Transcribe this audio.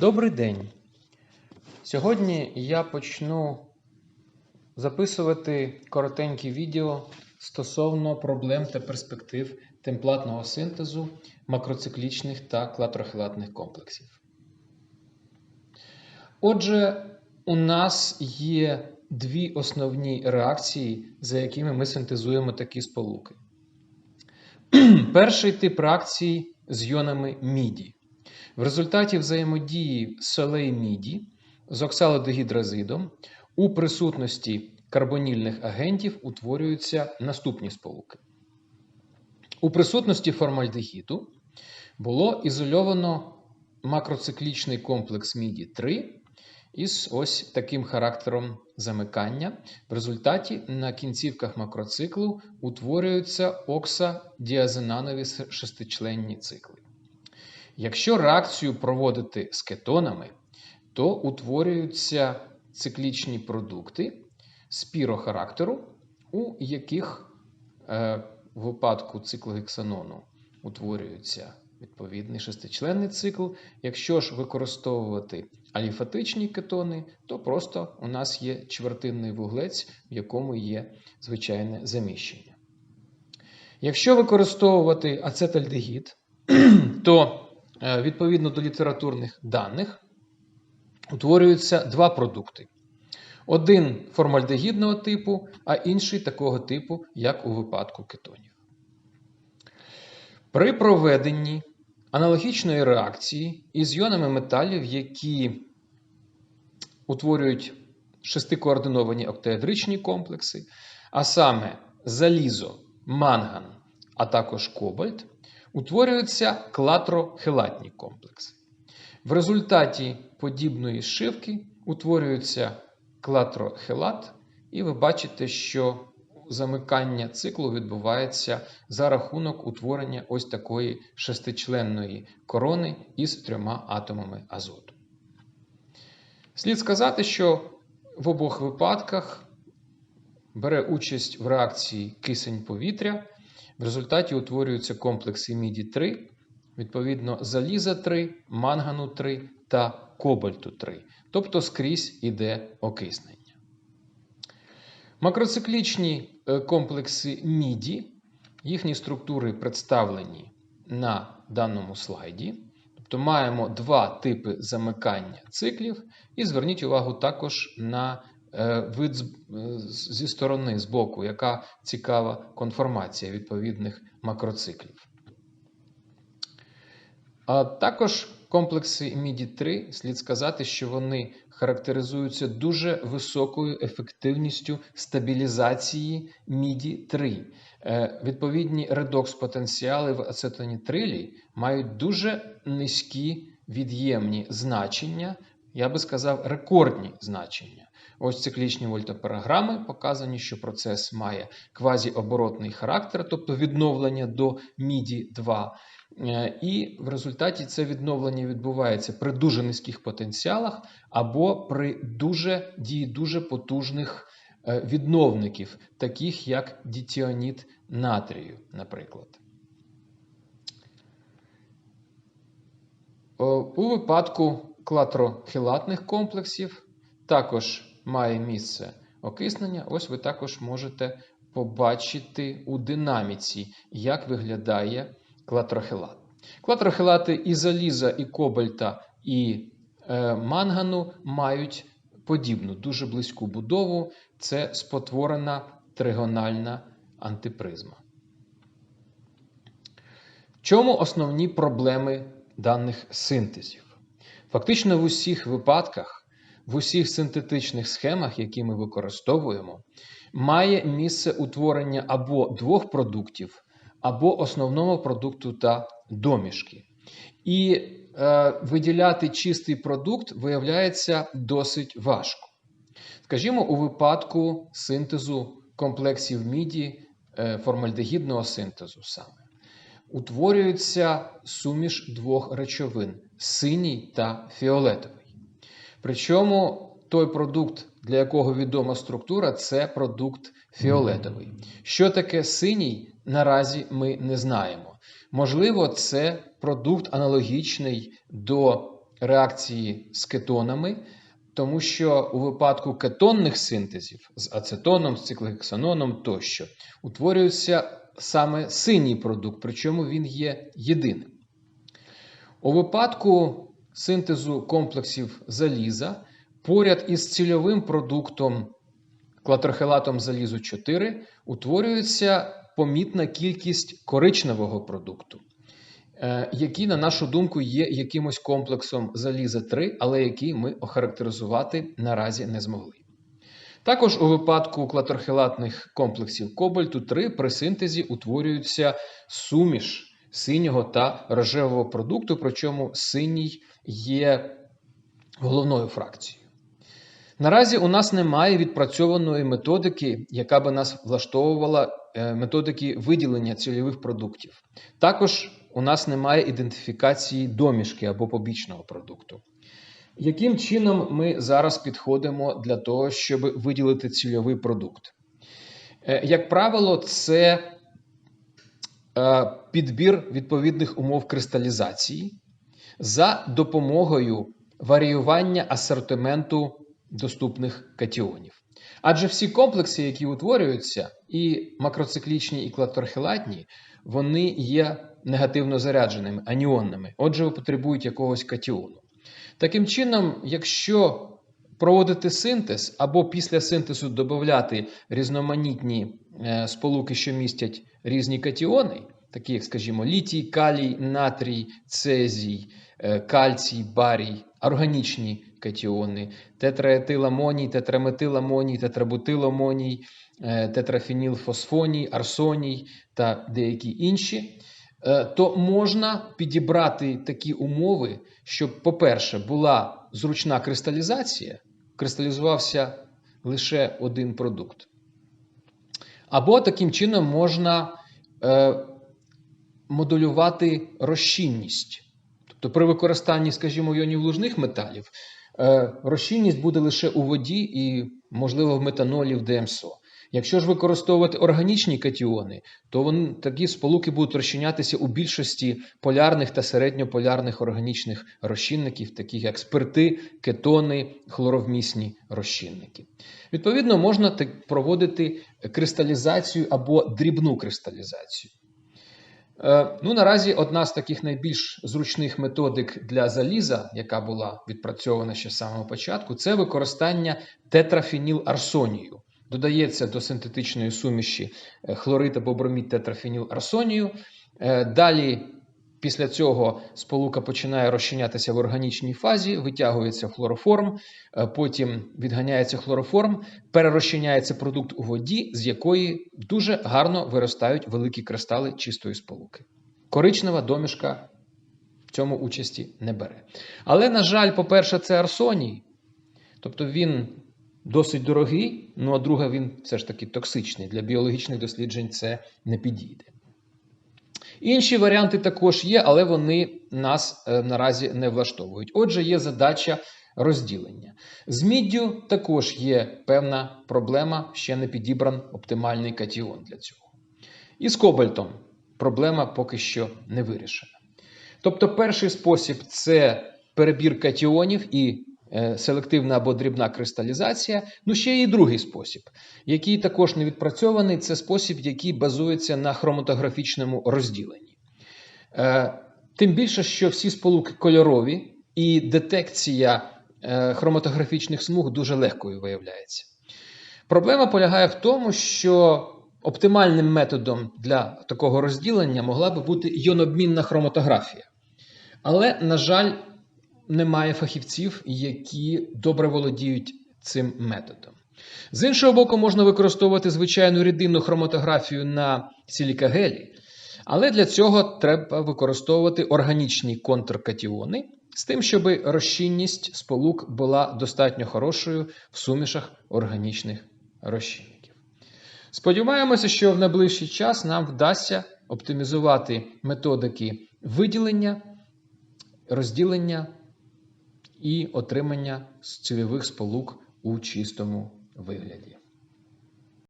Добрий день. Сьогодні я почну записувати коротенькі відео стосовно проблем та перспектив темплатного синтезу макроциклічних та клатрохилатних комплексів. Отже, у нас є дві основні реакції, за якими ми синтезуємо такі сполуки. Перший тип реакції з йонами міді. В результаті взаємодії солей міді з оксалодегідразидом у присутності карбонільних агентів утворюються наступні сполуки. У присутності формальдегіду було ізольовано макроциклічний комплекс міді 3 із ось таким характером замикання. В результаті на кінцівках макроциклу утворюються оксадіазинанові шестичленні цикли. Якщо реакцію проводити з кетонами, то утворюються циклічні продукти спірохарактеру, у яких е, в випадку циклогексанону утворюється відповідний шестичленний цикл. Якщо ж використовувати аліфатичні кетони, то просто у нас є чвертинний вуглець, в якому є звичайне заміщення. Якщо використовувати ацетальдегід, то відповідно до літературних даних, утворюються два продукти. Один формальдегідного типу, а інший такого типу, як у випадку кетонів. При проведенні аналогічної реакції із йонами металів, які утворюють шестикоординовані октаедричні комплекси, а саме залізо, манган, а також кобальт, утворюються клатрохелатні комплекси. В результаті подібної зшивки утворюється клатрохелат, і ви бачите, що замикання циклу відбувається за рахунок утворення ось такої шестичленної корони із трьома атомами азоту. Слід сказати, що в обох випадках бере участь в реакції кисень повітря. В результаті утворюються комплекси міді 3, відповідно, заліза 3, мангану 3 та кобальту 3. Тобто скрізь іде окиснення. Макроциклічні е, комплекси міді, їхні структури представлені на даному слайді. Тобто маємо два типи замикання циклів, і зверніть увагу також на вид е, зі сторони, з боку, яка цікава конформація відповідних макроциклів. А також комплекси міді 3 слід сказати, що вони характеризуються дуже високою ефективністю стабілізації міді 3. Е, відповідні редокс-потенціали в ацетонітрилі мають дуже низькі від'ємні значення, я би сказав, рекордні значення. Ось циклічні вольтопераграми показані, що процес має квазіоборотний характер, тобто відновлення до міді 2. Е, і в результаті це відновлення відбувається при дуже низьких потенціалах або при дуже дії дуже потужних е, відновників, таких як дітіоніт натрію, наприклад. У випадку клатрохилатних комплексів також має місце окиснення, ось ви також можете побачити у динаміці, як виглядає клатрохилат. Клатрохилати і заліза, і кобальта, і е, мангану мають подібну, дуже близьку будову. Це спотворена тригональна антипризма. Чому основні проблеми даних синтезів? Фактично в усіх випадках в усіх синтетичних схемах, які ми використовуємо, має місце утворення або двох продуктів, або основного продукту та домішки. І е, виділяти чистий продукт виявляється досить важко. Скажімо, у випадку синтезу комплексів міді е, формальдегідного синтезу саме. Утворюється суміш двох речовин синій та фіолетовий. Причому той продукт, для якого відома структура, це продукт фіолетовий. Що таке синій, наразі ми не знаємо. Можливо, це продукт аналогічний до реакції з кетонами, тому що у випадку кетонних синтезів з ацетоном, з циклохексаноном тощо утворюється саме синій продукт, причому він є єдиним. У випадку синтезу комплексів заліза поряд із цільовим продуктом клатрохелатом залізу 4 утворюється помітна кількість коричневого продукту, е, який, на нашу думку, є якимось комплексом заліза 3, але який ми охарактеризувати наразі не змогли. Також у випадку клатрохелатних комплексів кобальту 3 при синтезі утворюється суміш синього та рожевого продукту, причому синій є головною фракцією. Наразі у нас немає відпрацьованої методики, яка би нас влаштовувала е, методики виділення цільових продуктів. Також у нас немає ідентифікації домішки або побічного продукту. Яким чином ми зараз підходимо для того, щоб виділити цільовий продукт? Е, Як правило, це підбір відповідних умов кристалізації за допомогою варіювання асортименту доступних катіонів. Адже всі комплекси, які утворюються, і макроциклічні, і клаторхелатні, вони є негативно зарядженими, аніонними, отже, потребують якогось катіону. Таким чином, якщо проводити синтез або після синтезу додати різноманітні е, сполуки, що містять різні катіони, такі як, скажімо, літій, калій, натрій, цезій, е, кальцій, барій, органічні катіони, тетраетиламоній, тетраметиламоній, тетрабутиламоній, е, тетрафінілфосфоній, арсоній та деякі інші, то можна підібрати такі умови, щоб, по-перше, була зручна кристалізація, кристалізувався лише один продукт. Або таким чином можна е, модулювати розчинність. Тобто при використанні, скажімо, іонів лужних металів е, розчинність буде лише у воді і, можливо, в метанолі в ДМСО. Якщо ж використовувати органічні катіони, то вони, такі сполуки будуть розчинятися у більшості полярних та середньополярних органічних розчинників, таких як спирти, кетони, хлоровмісні розчинники. Відповідно, можна проводити кристалізацію або дрібну кристалізацію. Е, ну, Наразі одна з таких найбільш зручних методик для заліза, яка була відпрацьована ще з самого початку, це використання тетрафініл-арсонію. Додається до синтетичної суміші е, хлорид або бромід тетрафініл-арсонію. Е, далі, після цього, сполука починає розчинятися в органічній фазі, витягується хлороформ, потім відганяється хлороформ, перерозчиняється продукт у воді, з якої дуже гарно виростають великі кристали чистої сполуки. Коричнева домішка в цьому участі не бере. Але, на жаль, по-перше, це арсоній, тобто він досить дорогий, ну а друге, він все ж таки токсичний. Для біологічних досліджень це не підійде. Інші варіанти також є, але вони нас е, наразі не влаштовують. Отже, є задача розділення. З міддю також є певна проблема, ще не підібран оптимальний катіон для цього. І з кобальтом проблема поки що не вирішена. Тобто, перший спосіб це перебір катіонів і селективна або дрібна кристалізація. Ну, ще є і другий спосіб, який також не відпрацьований, це спосіб, який базується на хроматографічному розділенні. Е, тим більше, що всі сполуки кольорові, і детекція Е, хроматографічних смуг дуже легкою виявляється. Проблема полягає в тому, що оптимальним методом для такого розділення могла би бути йонобмінна хроматографія. Але, на жаль, немає фахівців, які добре володіють цим методом. З іншого боку, можна використовувати звичайну рідинну хроматографію на силікагелі, але для цього треба використовувати органічні контркатіони, з тим, щоб розчинність сполук була достатньо хорошою в сумішах органічних розчинників. Сподіваємося, що в найближчий час нам вдасться оптимізувати методики виділення, розділення і отримання цільових сполук у чистому вигляді.